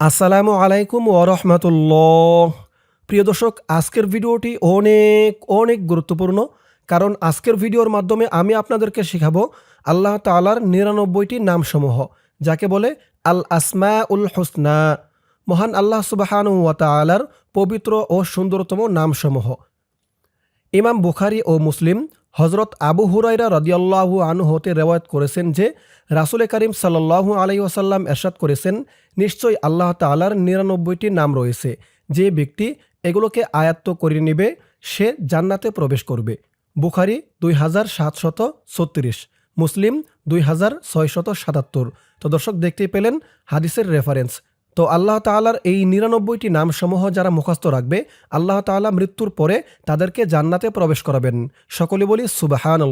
আসসালামু আলাইকুম ওরহমতুল্লাহ প্রিয় দর্শক, আজকের ভিডিওটি অনেক অনেক গুরুত্বপূর্ণ কারণ আজকের ভিডিওর মাধ্যমে আমি আপনাদেরকে শেখাবো আল্লাহ তালার নিরানব্বইটি নামসমূহ, যাকে বলে আল আসমা উল হোসনা। মহান আল্লাহ সুবাহানু ওয়া তালার পবিত্র ও সুন্দরতম নামসমূহ। ইমাম বুখারি ও মুসলিম হজরত আবু হুরাইরা রদিয়াল্লাহু আনু হতে রেওয়ায়ত করেছেন যে, রাসুল করিম সাল্লাহু আলাই ওসাল্লাম এরশাদ করেছেন, নিশ্চয়ই আল্লাহ তালার নিরানব্বইটি নাম রয়েছে। যে ব্যক্তি এগুলোকে আয়াত্ত করে নেবে, সে জান্নাতে প্রবেশ করবে। বুখারি দুই হাজার সাতশত ছত্রিশ, মুসলিম দুই হাজার ছয়শত সাতাত্তর। তো দর্শক, দেখতেই পেলেন হাদিসের রেফারেন্স তো আল্লাহ তাআলার এই নিরানব্বইটি নামসমূহ যারা মুখস্থ রাখবে, আল্লাহ তাআলা মৃত্যুর পরে তাদেরকে জান্নাতে প্রবেশ করাবেন। সকলে বলি সুবাহান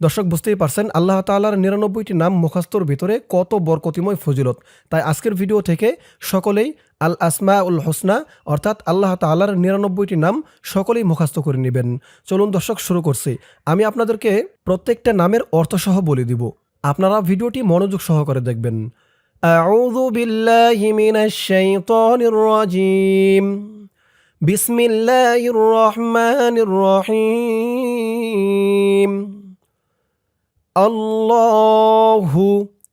দর্শক, বুঝতেই পারছেন, আল্লাহ তাআলার নিরানব্বইটি নাম মুখস্থর ভিতরে কত বরকতিময় ফজিলত। তাই আজকের ভিডিও থেকে সকলেই আল আসমা উল হোসনা, অর্থাৎ আল্লাহ তাআলার নিরানব্বইটি নাম সকলেই মুখস্থ করে নেবেন। চলুন দর্শক, শুরু করছি। আমি আপনাদেরকে প্রত্যেকটা নামের অর্থসহ বলে দিব। আপনারা ভিডিওটি মনোযোগ সহকারে দেখবেন। أعوذ بالله من الشيطان الرجيم بسم الله الرحمن الرحيم আল্লাহু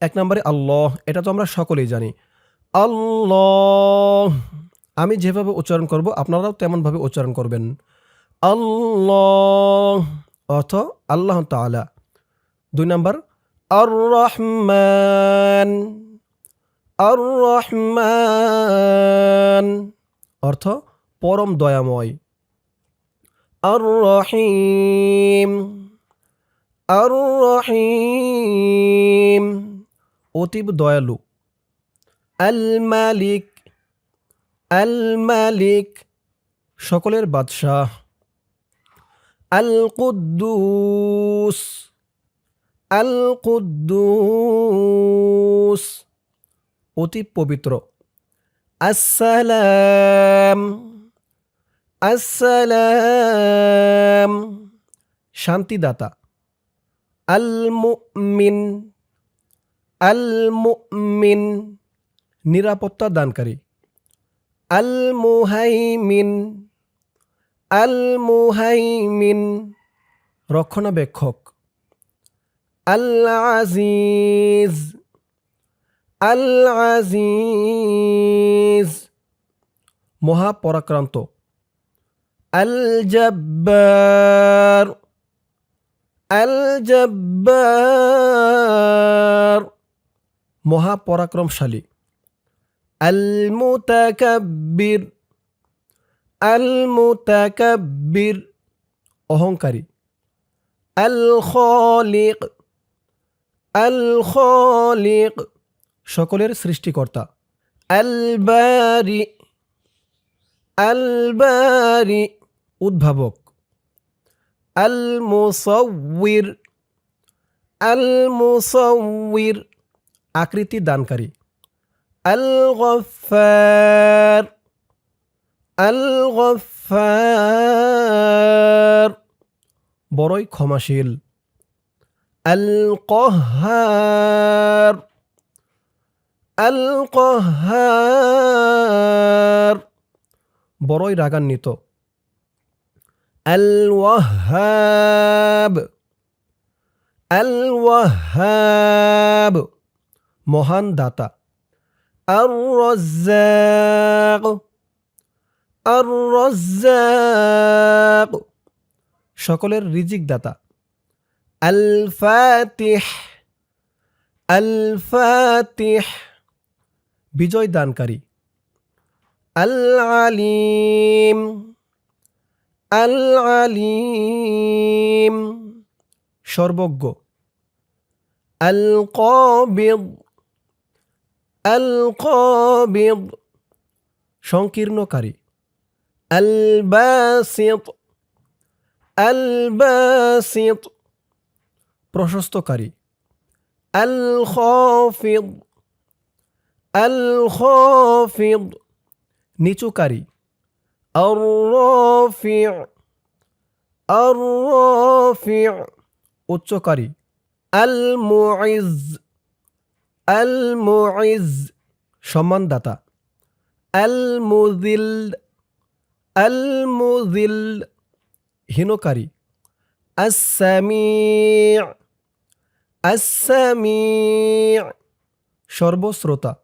এক নম্বরে আল্লাহ এটা তো আমরা সকলেই জানি আল্লাহ আমি যেভাবে উচ্চারণ করব আপনারাও তেমনভাবে উচ্চারণ করবেন আল্লাহ অর্থ আল্লাহ তাআলা দুই নম্বর আর রহমান আর রহমান অর্থ পরম দয়াময়। আর রহিম আর রহিম অতীব দয়ালু। আল মালিক আল মালিক সকলের বাদশাহ। আল কুদ্দুস আল কুদ্দুস অতি পবিত্র। আসসালাম আসসালাম, শান্তিদাতা। আল মুমিন আল মুমিন নিরাপত্তা দানকারী। আল মুহাইমিন আল মুহাইমিন রক্ষণাবেক্ষক। আল আজিজ আল আজিজ মহাপরাক্রান্ত। আল জব্বার আল জব্বার মহাপরাক্রমশালী। আল মুতাকাব্বির আল মুতাকাব্বির অহংকারী। আল খলিক আল খলিক সকলের সৃষ্টিকর্তা। আল বারি আল বারি উদ্ভাবক। আল মুসাউইর আল আকৃতি দানকারী। আল গফার আল বড়ই ক্ষমাশীল। আল কহার কহার বড়ই রাগান্বিত। আল ওয়াহাব আল ওয়াহাব মহান দাতা। আর রজ্জাক আর সকলের রিজিক দাতা। আল ফাতিহ আল ফাতিহ বিজয় দানকারী। আল আলিম আল আলিম সর্বজ্ঞ। আল কবিদ আল কবিদ সংকীর্ণকারী। আল বাসিত আল বাসিত প্রশস্তকারী। আল খফিদ আল খফিদ নিচুকারী। আর রফিع আর রফিع উচ্চকারী। আল মুইজ আল মুইজ সম্মানদাতা। আল মুজিল আল মুজিল হীনকারী। আসামি আসামি সর্বশ্রোতা।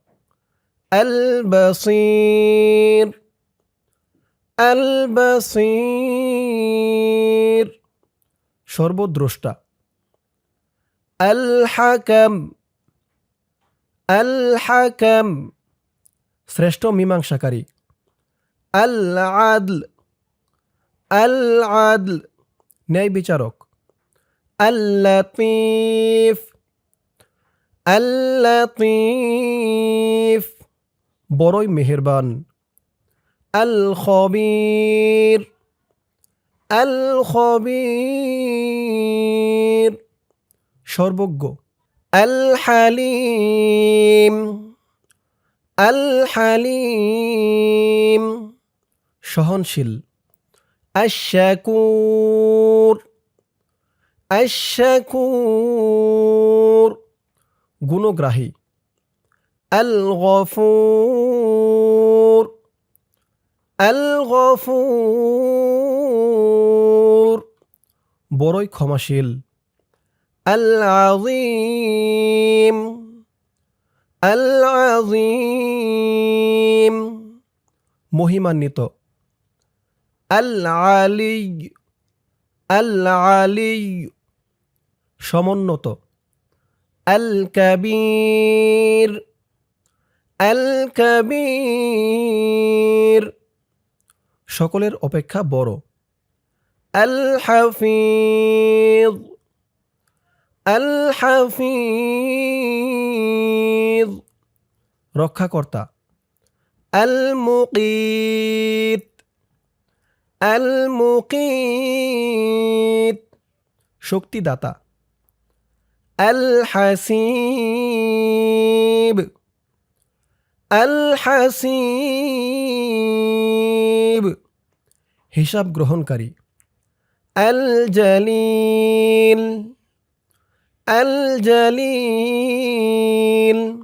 আল বসির আল বসির সর্বদ্রষ্টা আল হাকাম আল হাকাম শ্রেষ্ঠ মীমাংসাকারী আল আদল আল আদল ন্যায় বিচারক আল লতিফ আল লতিফ বড়ই মেহেরবান। আল খবির আল খবির সর্বজ্ঞ। আল হালিম আল হালিম সহনশীল। আশাকুর আশাকুর গুণগ্রাহী। গফুর আল বড়ই ক্ষমাশীল। আল আজিম আল আজিম মহিমান্বিত। আল আলি আল আলি সমুন্নত। আল কবির কবির সকলের অপেক্ষা বড়। আল হাফিজ আল হাফিজ রক্ষাকর্তা। আল মুকিত আল মুকিত শক্তিদাতা। আল হাসিব হাসিব হিসাব গ্রহণকারী। আল জালিল আল জালিল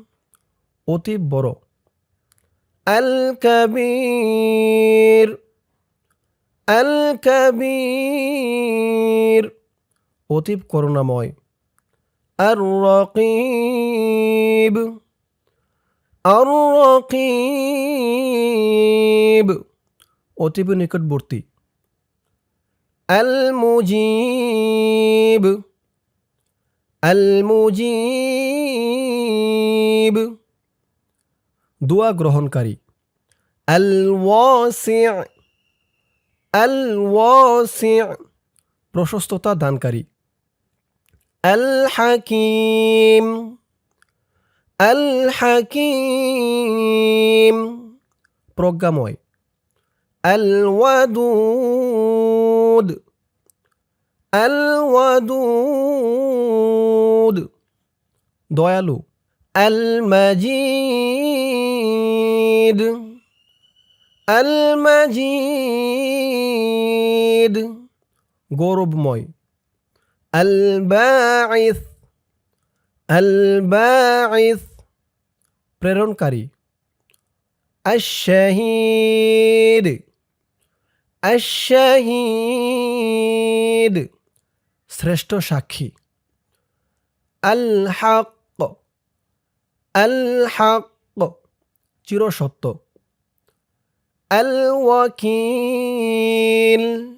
অতি বড়। আল কবির আল কবির অতীব করুণাময়। আর রকিব রকিব অতীব নিকটবর্তী। আল মুজিব আল মুজিব দোয়া গ্রহণকারী। আল ওয়াসি আল ওয়াসি প্রশস্ততা দানকারী। আল হাকিম আল হাকিম প্রজ্ঞাময়। আল ওয়াদুদ আল ওয়াদুদ দয়ালু। আল মাজিদ আল মাজিদ গৌরবময়। আল বাঈস আল বাঈস প্রেরণকারী। আশ-শাহীদ আশ-শাহীদ শ্রেষ্ঠ সাক্ষী। আল হক আল হক চিরসত্য। আল ওয়াকিল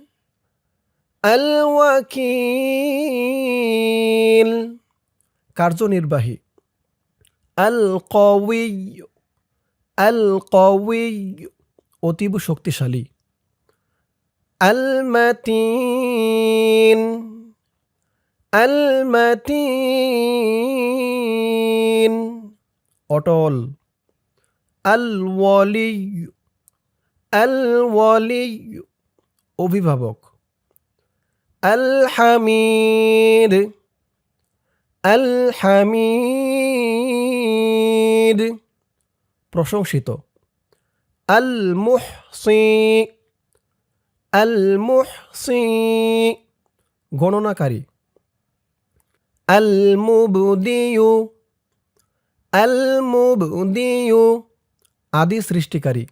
কার্যনির্বাহী। আল কউই আল অতীব শক্তিশালী। আল মাতিন আল অটল। আল ওয়ালি আল ওয়ালি অভিভাবক। আল হামিদ আল হামিদ প্রশংসিত আল মুহসি আল মুহসি গণনাকারী আল মুবদিয়ু আল মুবদিয়ু আদি সৃষ্টিকারী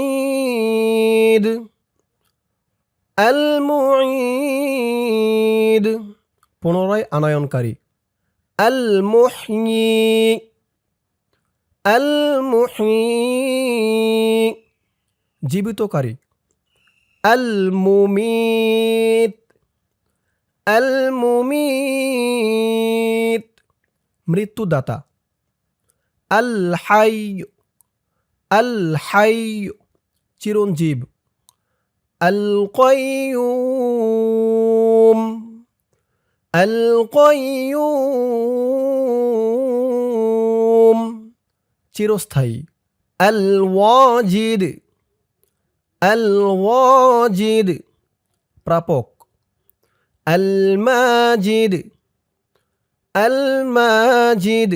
المعيد المعيد পুনরায় আনয়নকারী। আল মুহয়ি আল মুহয়ি জীবিতকারী। আল মুমিত আল মুমিত মৃত্যুদাতা। আল হাই আল হাই চিরঞ্জীব। আল কয়ুম কয়ুম চিরস্থায়ী। আল ওয়াজিদ আল ওয়াজিদ প্রাপক। আল মাজিদ আল মাজিদ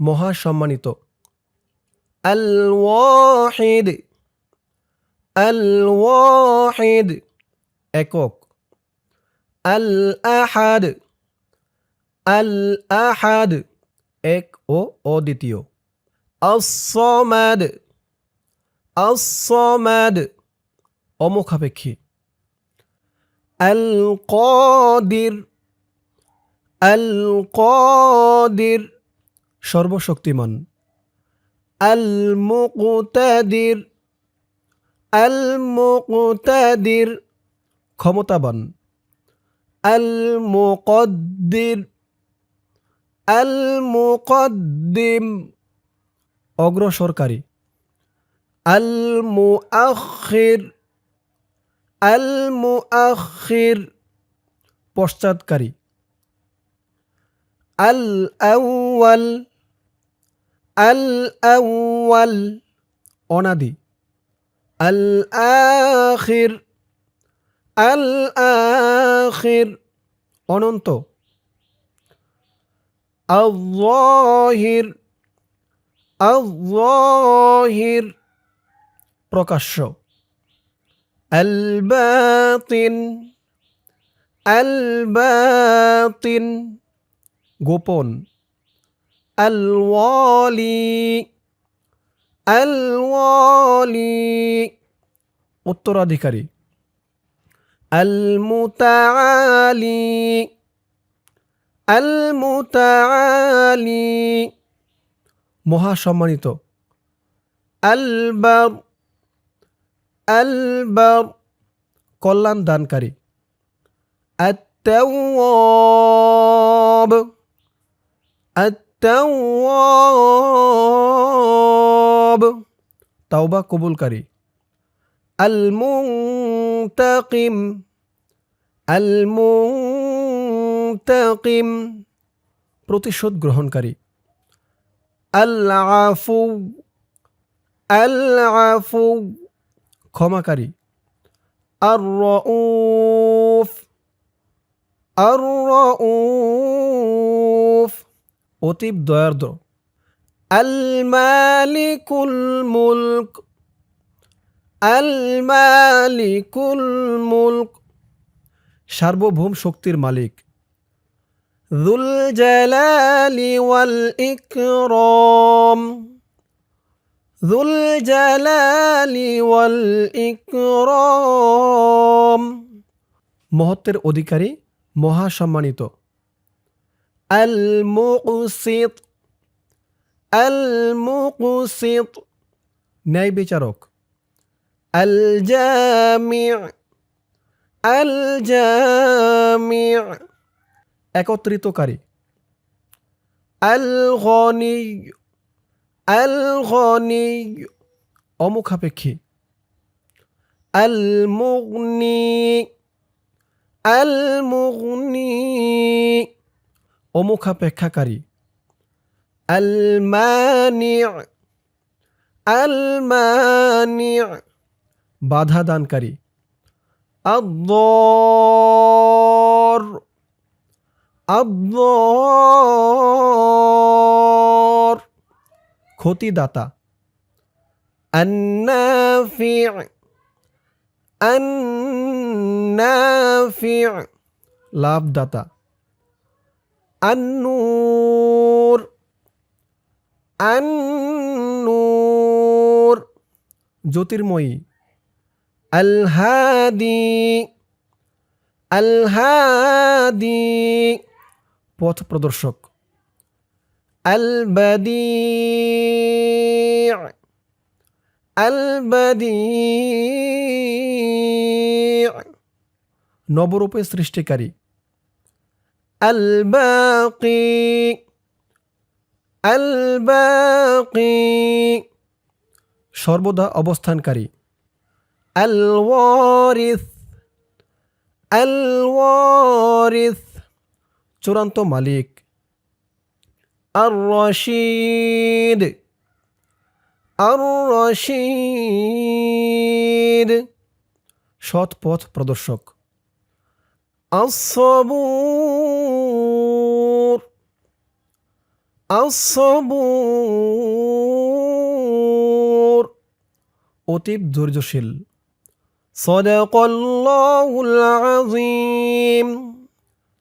মহাসম্মানিত। আল ওয়াহিদ আল ওয়াহিদ একক। আল আহাদ আল আহাদ এক ও অদ্বিতীয়। আসমাদ আসমাদ অমুখাপেক্ষী। আল কদির আল কদির সর্বশক্তিমান। আল মুকতাদির আল মুকতাদির ক্ষমতাবান। আল মুকদ্দির আল মুকদ্দিম অগ্রসরকারী। আল মুআখির আল মুআখির পশ্চাৎকারী। আল আউয়াল আল আউয়াল অনাদি। আল আখির আল আখির অনন্ত। আল্লাহির আল্লাহির প্রকাশ্য। আল বাতিন গোপন। আল ওয়ালি উত্তরাধিকারী। আল আল মুতালি মহাসম্মানিত। আলবার। আলবার। কল্যাণ দানকারী আত্তাওয়াব। আত্তাওয়াব। তাওবা কবুলকারী। আল মুতাকিম আল মুতাকিম মুন্তাকিম প্রতিশোধ গ্রহণকারী। আল আফু আল আফু ক্ষমাকারী। আর আর অতীব দয়ার্দ্র। আল মালিকুল মুলক আল মালিকুল মুলক, সার্বভৌম শক্তির মালিক। ওয়াল ইকরাম যুল জালালি ওয়াল ইকরাম মহত্বের অধিকারী মহাসম্মানিত। আল মুকসিত আল মুকসিত ন্যায় বিচারক। আল জামি' আল জামি' একত্রিতকারী আল গনি আল গনি অমুখাপেক্ষী আল মুগনি আল মুগনি অমুখাপেক্ষাকারী আল মানি আল মানি বাধা দানকারী الضار আব্বর ক্ষতিদাতা। আন্নাফি। আন্নাফি। লাভদাতা। আন্নুর। আন্নুর। জ্যোতির্ময়ী। আলহাদি। আলহাদি। পথ প্রদর্শক আল বাদি আল বাদি নবরূপে সৃষ্টিকারী। আল বাকি আল বাকি সর্বদা অবস্থানকারী। আল ওয়ারিস আল ওয়ারিস চূড়ান্ত মালিক। আর রশিদ আর রশিদ সৎ পথ প্রদর্শক। আসবুর আসবুর অতীব ধৈর্যশীল। সদাকল্লাহুল আজিম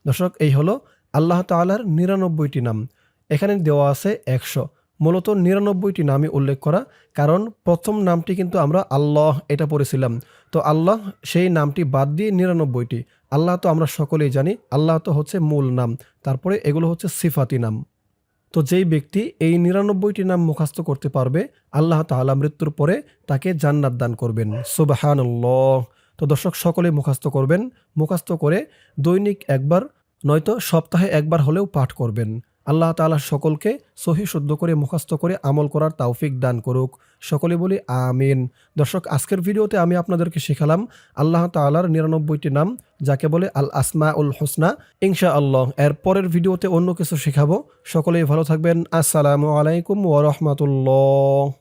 দর্শক, এই হলো আল্লাহ তাআলার নিরানব্বইটি নাম। এখানে দেওয়া আছে একশো। মূলত নিরানব্বইটি নামই উল্লেখ করা, কারণ প্রথম নামটি কিন্তু আমরা আল্লাহ এটা পড়েছিলাম। তো আল্লাহ সেই নামটি বাদ দিয়ে নিরানব্বইটি। আল্লাহ তো আমরা সকলেই জানি, আল্লাহ তো হচ্ছে মূল নাম। তারপরে এগুলো হচ্ছে সিফাতি নাম। তো যেই ব্যক্তি এই নিরানব্বইটি নাম মুখস্থ করতে পারবে, আল্লাহ তাআলা মৃত্যুর পরে তাকে জান্নাত দান করবেন। সুবাহানুল্লাহ। তো দর্শক সকলে মুখস্থ করবেন। মুখস্থ করে দৈনিক একবার নয়তো সপ্তাহে একবার হলেও পাঠ করবেন। আল্লাহ তাআলা সকলকে সহি শুদ্ধ করে মুখস্থ করে আমল করার তৌফিক দান করুক। সকলে বলি আমিন। দর্শক, আজকের ভিডিওতে আমি আপনাদেরকে শেখালাম আল্লাহ তাআলার নিরানব্বইটি নাম, যাকে বলে আল আসমা উল হোসনা। ইনশা আল্লাহ এর পরের ভিডিওতে অন্য কিছু শেখাবো। সকলেই ভালো থাকবেন। আসসালামু আলাইকুম ওরহমতুল্লাহ